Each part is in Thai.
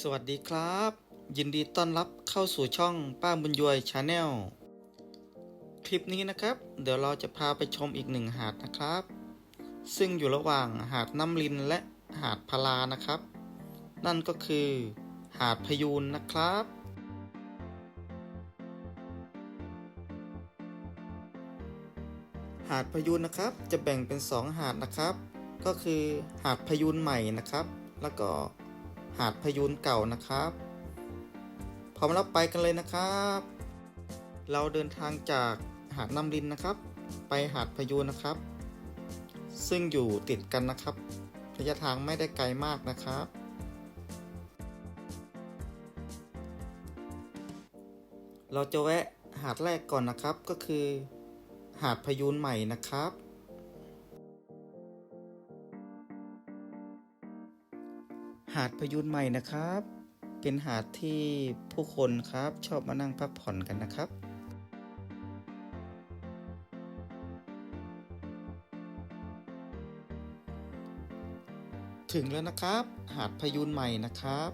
สวัสดีครับ ยินดีต้อนรับเข้าสู่ช่องป้าบุญยวยชาแนลคลิปนี้นะครับ เดี๋ยวเราจะพาไปชมอีกหนึ่งหาดนะครับ ซึ่งอยู่ระหว่างหาดน้ำลินและหาดพลานะครับ นั่นก็คือหาดพยูนนะครับ หาดพยูนนะครับจะแบ่งเป็น 2 หาดนะครับ ก็คือหาดพยูนใหม่นะครับ แล้วก็ หาดพยูนเก่านะครับพร้อมแล้วไปกันเลยนะครับ เราเดินทางจากหาดน้ำลินนะครับ ไปหาดพยูนนะครับ ซึ่งอยู่ติดกันนะครับระยะทางไม่ได้ไกลมากนะครับ เราจะแวะหาดแรกก่อนนะครับก็คือ หาดพยูนใหม่นะครับ หาดพยูนใหม่นะครับ เป็นหาดที่ผู้คนครับชอบมานั่งพักผ่อนกันนะครับถึงแล้วนะครับ หาดพยูนใหม่นะครับ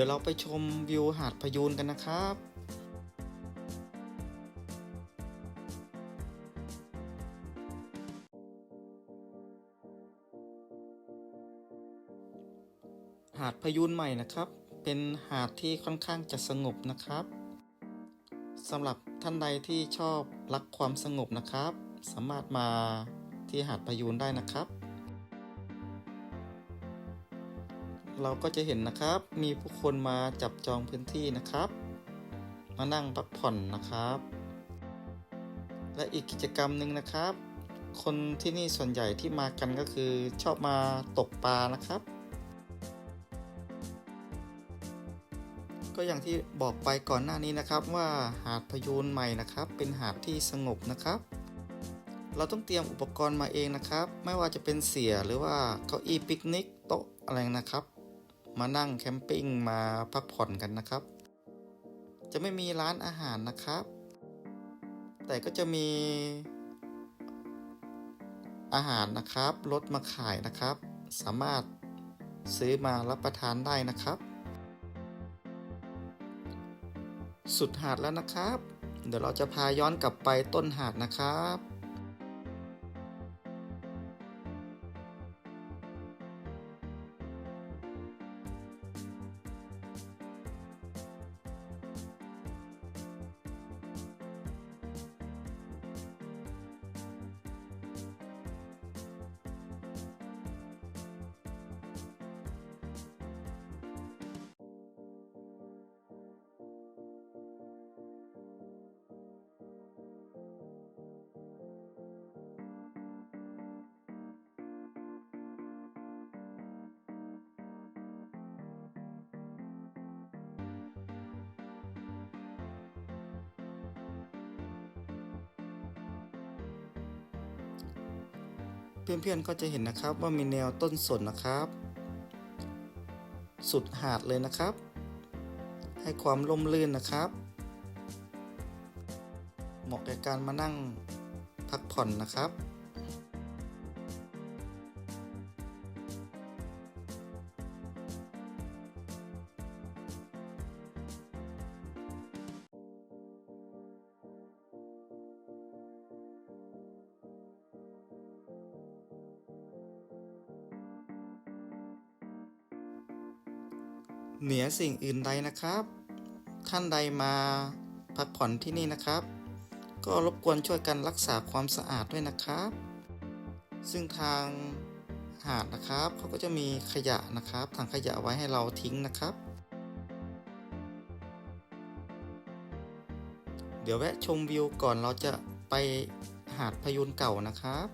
ดี๋ยวเราไปชมวิวหาดพยูนกันนะครับหาดพยูนใหม่นะครับ เป็นหาดที่ค่อนข้างจะสงบนะครับสำหรับท่านใดที่ชอบรักความสงบนะครับ สามารถมาที่หาดพยูนได้นะครับ เราก็จะเห็นนะครับ มีผู้คนมาจับจองพื้นที่นะครับ มานั่งพักผ่อนนะครับ และอีกกิจกรรมหนึ่งนะครับ คนที่นี่ส่วนใหญ่ที่มากันก็คือชอบมาตกปลานะครับ ก็อย่างที่บอกไปก่อนหน้านี้นะครับว่าหาดพยูนใหม่นะครับ เป็นหาดที่สงบนะครับเราต้องเตรียมอุปกรณ์มาเองนะครับ ไม่ว่าจะเป็นเสื่อหรือว่าเก้าอี้ปิกนิกโต๊ะอะไรนะครับ มานั่งแคมปิ้งมาพักผ่อนกันนะครับ จะไม่มีร้านอาหารนะครับ แต่ก็จะมีอาหารนะครับรถมาขายนะครับ สามารถซื้อมารับประทานได้นะครับ สุดหาดแล้วนะครับ เดี๋ยวเราจะพาย้อนกลับไปต้นหาดนะครับ เพื่อนๆก็จะเห็นนะครับว่ามีแนวต้นสนนะครับ สุดหาดเลยนะครับ ให้ความร่มรื่นนะครับ เหมาะแก่การมานั่งพักผ่อนนะครับ เหนือสิ่งอื่นใดนะครับ ท่านใดมาพักผ่อนที่นี่นะครับ ก็รบกวนช่วยกันรักษาความสะอาดด้วยนะครับ ซึ่งทางหาดนะครับเขาก็จะมีขยะนะครับถังขยะไว้ให้เราทิ้งนะครับ เดี๋ยวแวะชมวิวก่อนเราจะไปหาดพยูนเก่านะครับ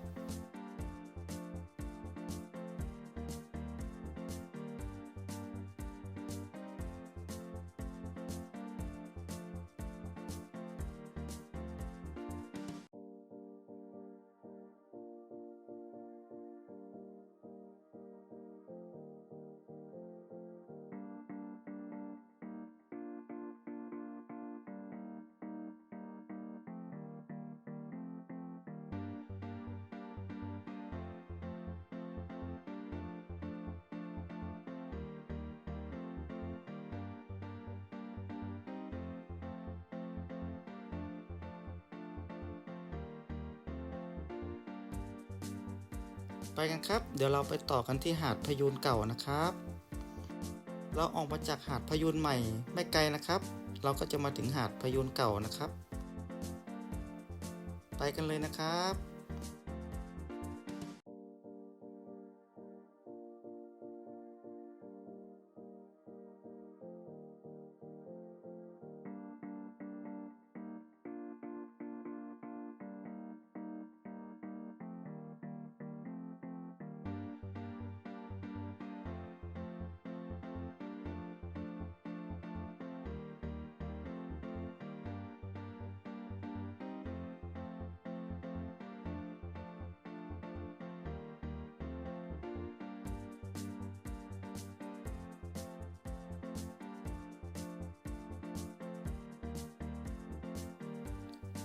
ไปกันครับ เดี๋ยวเราไปต่อกันที่หาดพยูนเก่านะครับ เราออกมาจากหาดพยูนใหม่ไม่ไกลนะครับ เราก็จะมาถึงหาดพยูนเก่านะครับ ไปกันเลยนะครับ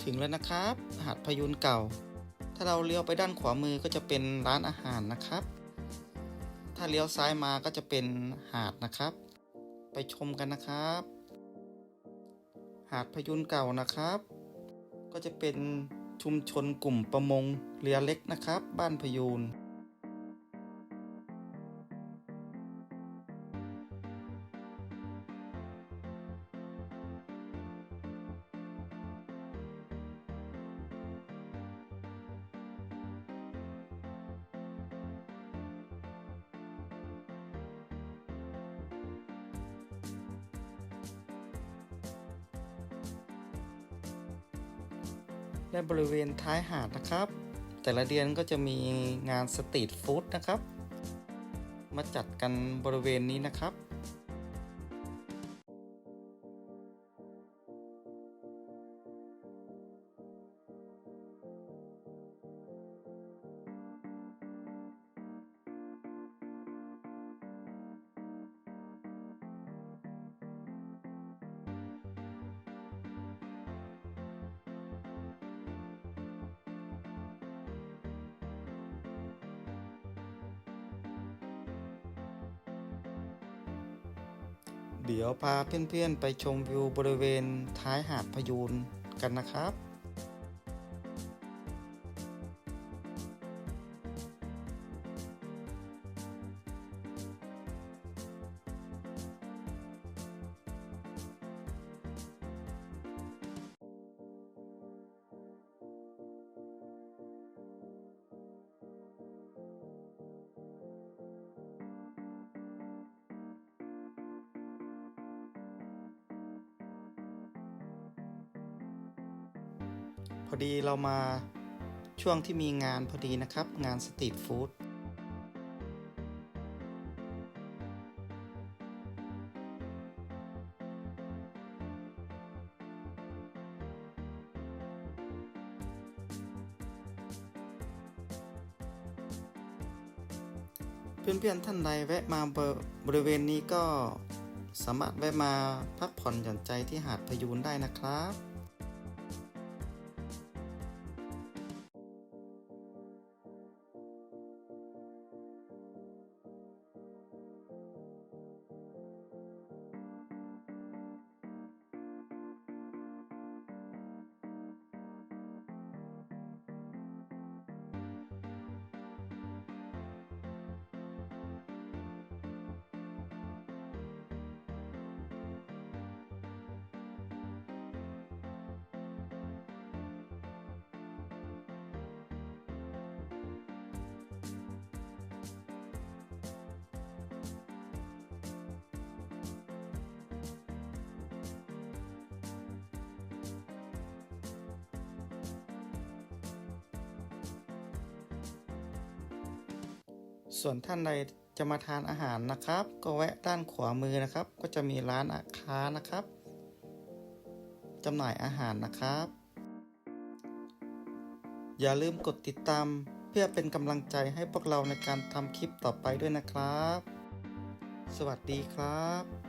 ถึงแล้วนะครับ หาดพยุนเก่า ถ้าเราเลี้ยวไปด้านขวามือก็จะเป็นร้านอาหารนะครับ ถ้าเลี้ยวซ้ายมาก็จะเป็นหาดนะครับ ไปชมกันนะครับ หาดพยุนเก่านะครับ ก็จะเป็นชุมชนกลุ่มประมงเรือเล็กนะครับ บ้านพยูน และบริเวณท้ายหาดนะครับ แต่ละเดือนก็จะมีงานสตรีทฟู้ดนะครับ มาจัดกันบริเวณนี้นะครับ เดี๋ยวพาเพื่อนๆไปชมวิวบริเวณท้ายหาดพยูนกันนะครับ พอดีเรามาช่วงที่มีงานพอดีนะครับ งานสตรีทฟู้ดเพื่อนๆท่านใดแวะมาบริเวณนี้ก็สามารถแวะมาพักผ่อนหย่อนใจที่หาดพยูนได้นะครับ ส่วนท่านใดจะมาทานอาหารนะครับ ก็แวะด้านขวามือนะครับ ก็จะมีร้านอาค้านะครับจำหน่ายอาหารนะครับ อย่าลืมกดติดตามเพื่อเป็นกำลังใจให้พวกเราในการทำคลิปต่อไปด้วยนะครับ สวัสดีครับ